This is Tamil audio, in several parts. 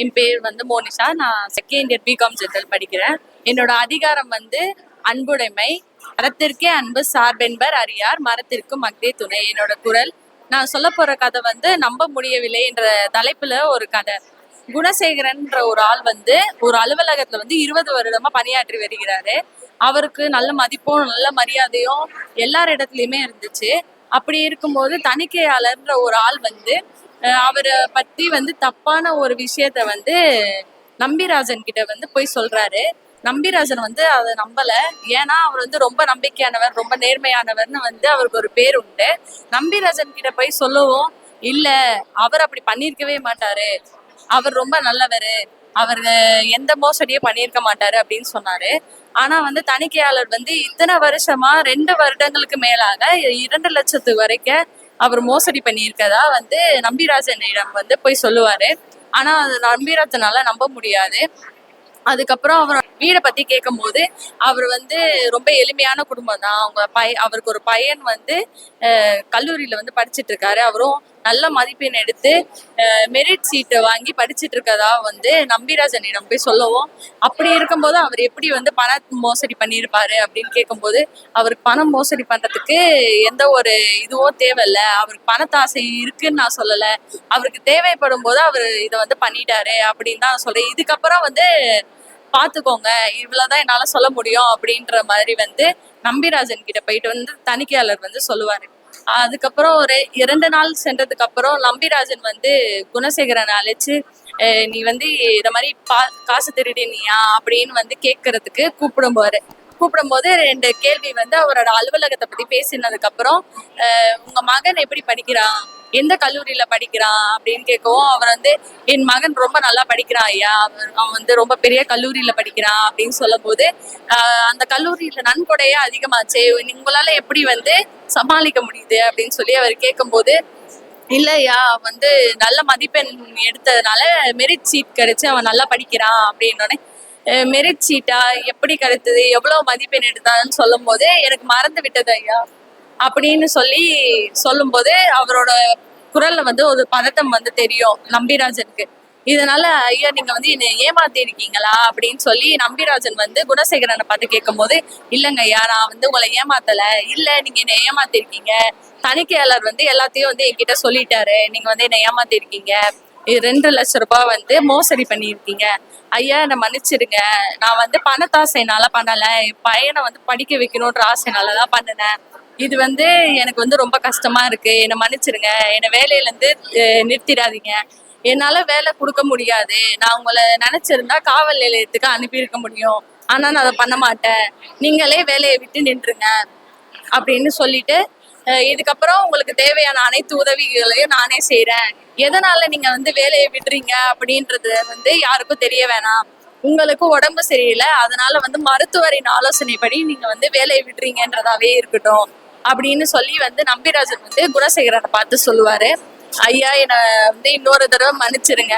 என் பேர் வந்து மோனிஷா. நான் செகண்ட் இயர் பிகாம் ஜெனரல் படிக்கிறேன். என்னோட அதிகாரம் வந்து அன்புடைமை மரத்திற்கே அன்பு சார்பென்பர் அறியார் மரத்திற்கு மக்தே துணை. என்னோட குரல். நான் சொல்ல போற கதை வந்து நம்ப முடியவில்லை என்ற தலைப்புல ஒரு கதை. குணசேகரன்ற ஒரு ஆள் வந்து ஒரு அலுவலகத்துல வந்து இருபது வருடமா பணியாற்றி வருகிறாரு. அவருக்கு நல்ல மதிப்பும் நல்ல மரியாதையும் எல்லார் இடத்துலயுமே இருந்துச்சு. அப்படி இருக்கும்போது தணிக்கையாளர்ன்ற ஒரு ஆள் வந்து அவரை பத்தி வந்து தப்பான ஒரு விஷயத்த வந்து நம்பிராஜன் கிட்ட வந்து போய் சொல்றாரு. நம்பிராஜன் வந்து அதை நம்பல. ஏன்னா அவர் வந்து ரொம்ப நம்பிக்கையானவர் ரொம்ப நேர்மையானவர்னு வந்து அவருக்கு ஒரு பேர் உண்டு. நம்பிராஜன் கிட்ட போய் சொல்லவும் இல்ல அவர் அப்படி பண்ணிருக்கவே மாட்டாரு. அவர் ரொம்ப நல்லவர். அவர் எந்த மோசடியும் பண்ணியிருக்க மாட்டாரு அப்படின்னு சொன்னாரு. ஆனா வந்து தணிக்கையாளர் வந்து இத்தனை வருஷமா ரெண்டு வருடங்களுக்கு மேலாக இரண்டு லட்சத்து வரைக்கும் அவர் மோசடி பண்ணியிருக்கதா வந்து நம்பிராஜனிடம் வந்து போய் சொல்லுவாரு. ஆனா அது நம்பிராஜனால நம்ப முடியாது. அதுக்கப்புறம் அவர் வீடை பத்தி கேட்கும்போது அவர் வந்து ரொம்ப எளிமையான குடும்பம் தான் அவங்க பைய அவருக்கு ஒரு பையன் வந்து கல்லூரியில வந்து படிச்சிட்டு இருக்காரு அவரும் நல்ல மதிப்பெண் எடுத்து மெரிட் சீட்டை வாங்கி படிச்சிட்டு இருக்கதா வந்து நம்பிராஜனிடம் போய் சொல்லவும். அப்படி இருக்கும்போது அவர் எப்படி வந்து பண மோசடி பண்ணியிருப்பாரு அப்படின்னு கேட்கும்போது அவருக்கு பணம் மோசடி பண்றதுக்கு எந்த ஒரு இதுவும் தேவையில்லை. அவருக்கு பணத்தாசை இருக்குன்னு நான் சொல்லலை. அவருக்கு தேவைப்படும் போது அவர் இதை வந்து பண்ணிட்டாரு அப்படின்னு தான் சொல்றேன். இதுக்கப்புறம் வந்து பாத்துக்கோங்க இவ்வளவுதான் என்னால சொல்ல முடியும் அப்படின்ற மாதிரி வந்து நம்பிராஜன் கிட்ட போயிட்டு வந்து தணிக்கையாளர் வந்து சொல்லுவாரு. அதுக்கப்புறம் ஒரு இரண்டு நாள் சென்றதுக்கு அப்புறம் நம்பிராஜன் வந்து குணசேகரனை அழைச்சு "அஹ் நீ வந்து இத மாதிரி பா காசு திருடினியா அப்படின்னு வந்து கேட்கறதுக்கு கூப்பிடும்போது கூப்பிடும்போது ரெண்டு கேள்வி வந்து அவரோட அலுவலகத்தை பத்தி பேசினதுக்கு அப்புறம் உங்க மகன் எப்படி படிக்கிறான்? எந்த கல்லூரியில படிக்கிறான் அப்படின்னு கேட்கவும் அவர் வந்து என் மகன் ரொம்ப நல்லா படிக்கிறான் ஐயா. அவர் அவன் வந்து ரொம்ப பெரிய கல்லூரியில படிக்கிறான் அப்படின்னு சொல்லும் போது அந்த கல்லூரியில நன்கொடையே அதிகமாச்சே. உங்களால எப்படி வந்து சமாளிக்க முடியுது? அப்படின்னு சொல்லி அவர் கேட்கும்போது இல்லையா வந்து நல்ல மதிப்பெண் எடுத்ததுனால மெரிட் சீட் கிடைச்சு அவன் நல்லா படிக்கிறான் அப்படின்னோடனே மெரிட் சீட்டா எப்படி கிடைத்தது? எவ்வளவு மதிப்பெண் எடுத்தான்னு சொல்லும் போது எனக்கு மறந்து விட்டது ஐயா. அப்படின்னு சொல்லி சொல்லும்போது அவரோட குரல்ல வந்து ஒரு பதட்டம் வந்து தெரியும் நம்பிராஜனுக்கு. இதனால ஐயா நீங்க வந்து என்னை ஏமாத்தி இருக்கீங்களா? அப்படின்னு சொல்லி நம்பிராஜன் வந்து குணசேகரனை பார்த்து கேட்கும்போது இல்லைங்க ஐயா நான் வந்து உங்களை ஏமாத்தல. இல்ல நீங்க என்னை ஏமாத்தி இருக்கீங்க. தணிக்கையாளர் வந்து எல்லாத்தையும் வந்து என்கிட்ட சொல்லிட்டாரு. நீங்க வந்து என்னை ஏமாத்தி இருக்கீங்க. இது ரெண்டு லட்சம் ரூபாய் வந்து மோசடி பண்ணியிருக்கீங்க. ஐயா என்னை மன்னிச்சிடுங்க நான் வந்து பணத்தாசைனால பண்ணல. என் பையனை வந்து படிக்க வைக்கணுன்ற ஆசைனால தான் பண்ணினேன். இது வந்து எனக்கு வந்து ரொம்ப கஷ்டமா இருக்கு. என்னை மன்னிச்சிடுங்க என்னை வேலையிலேருந்து நிறுத்திடாதீங்க. என்னால வேலை கொடுக்க முடியாது. நான் உங்களை நினைச்சிருந்தா காவல் நிலையத்துக்கு அனுப்பியிருக்க முடியும். ஆனால் நான் அதை பண்ண மாட்டேன். நீங்களே வேலையை விட்டு நின்றுங்க அப்படின்னு சொல்லிட்டு இதுக்கப்புறம் உங்களுக்கு தேவையான அனைத்து உதவிகளையும் நானே செய்கிறேன் எதனால நீங்கள் வந்து வேலையை விடுறீங்க அப்படின்றது வந்து யாருக்கும் தெரிய வேணாம். உங்களுக்கு உடம்பு சரியில்லை. அதனால வந்து மருத்துவரின் ஆலோசனைப்படி நீங்கள் வந்து வேலையை விடுறீங்கன்றதாவே இருக்கட்டும். அப்படின்னு சொல்லி வந்து நம்பிராஜன் வந்து குணசேகரனை பார்த்து சொல்லுவாரு. ஐயா என்னை வந்து இன்னொரு தடவை மன்னிச்சிருங்க.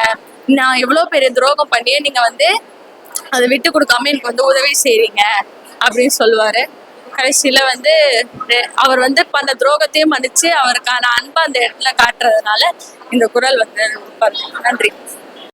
நான் எவ்வளவு பெரிய துரோகம் பண்ணியே நீங்க வந்து அதை விட்டு கொடுக்காம எனக்கு வந்து உதவி செய்றீங்க அப்படின்னு சொல்லுவாரு. கடைசியில வந்து அவர் வந்து பண்ண துரோகத்தையும் மன்னிச்சு அவருக்கான அன்பை அந்த இடத்துல காட்டுறதுனால இந்த குரல் வந்து நன்றி.